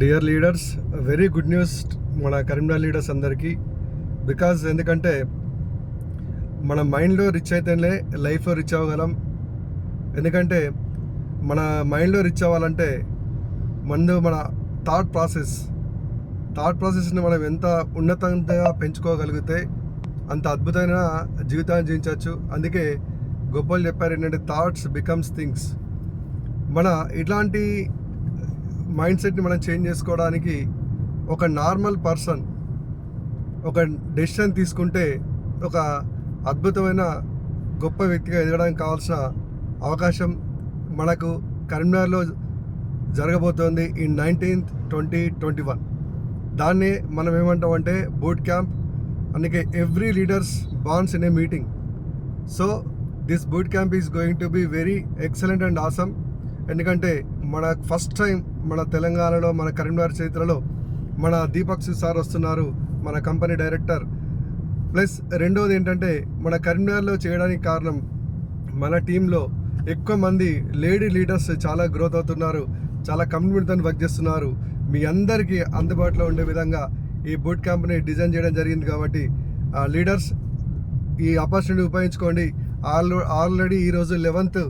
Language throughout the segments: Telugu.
Dear leaders very good news మన కరీంనగర్ లీడర్స్ అందరికీ. బికాజ్ ఎందుకంటే మన మైండ్లో రిచ్ అయితేనే లైఫ్లో రిచ్ అవ్వగలం. ఎందుకంటే మన మైండ్లో రిచ్ అవ్వాలంటే ముందు మన థాట్ ప్రాసెస్ థాట్ ప్రాసెస్ని మనం ఎంత ఉన్నతంగా పెంచుకోగలిగితే అంత అద్భుతమైన జీవితాన్ని జీవించవచ్చు. అందుకే గొప్పలు చెప్పారు ఏంటంటే థాట్స్ బికమ్స్ థింగ్స్ మన ఇట్లాంటి మైండ్ సెట్ని మనం చేంజ్ చేసుకోవడానికి ఒక నార్మల్ పర్సన్ ఒక డెసిషన్ తీసుకుంటే ఒక అద్భుతమైన గొప్ప వ్యక్తిగా ఎదగడానికి కావాల్సిన అవకాశం మనకు కరీంనగర్లో జరగబోతోంది ఈ నైన్టీన్త్ ట్వంటీ ట్వంటీ వన్. దాన్ని మనం ఏమంటామంటే బూట్ క్యాంప్ అందుకే every leaders bonds in a meeting so this boot camp is going to be very excellent and awesome ఎందుకంటే మన ఫస్ట్ టైం మన తెలంగాణలో మన కరీంనగర్ చరిత్రలో మన దీపక్ సార్ వస్తున్నారు మన కంపెనీ డైరెక్టర్ ప్లస్ రెండవది ఏంటంటే మన కరీంనగర్లో చేయడానికి కారణం మన టీంలో ఎక్కువ మంది లేడీ లీడర్స్ చాలా గ్రోత్ అవుతున్నారు చాలా కమిట్మెంట్తో వర్క్ చేస్తున్నారు. మీ అందరికీ అందుబాటులో ఉండే విధంగా ఈ బూట్ క్యాంప్ని డిజైన్ చేయడం జరిగింది కాబట్టి ఆ లీడర్స్ ఈ ఆపర్చునిటీ ఉపయోగించుకోండి. ఆల్ ఆల్రెడీ ఈరోజు లెవెన్త్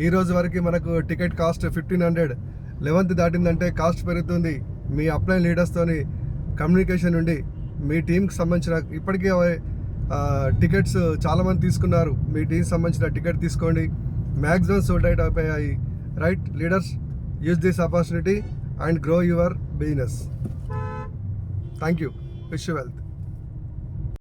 ఈ రోజు వరకు మనకు ticket cost fifteen hundred. Eleventh దాటిందంటే cost పెరుగుతుంది. మీ అప్లైన్ లీడర్స్తోని కమ్యూనికేషన్ ఉండి మీ టీంకి సంబంధించిన ఇప్పటికే టికెట్స్ చాలామంది తీసుకున్నారు. మీ టీంకి సంబంధించిన టికెట్ తీసుకోండి. మ్యాక్సిమం సోల్డ్ అవుట్ అయిపోయాయి. Right leaders use this opportunity and grow your business thank you wish wealth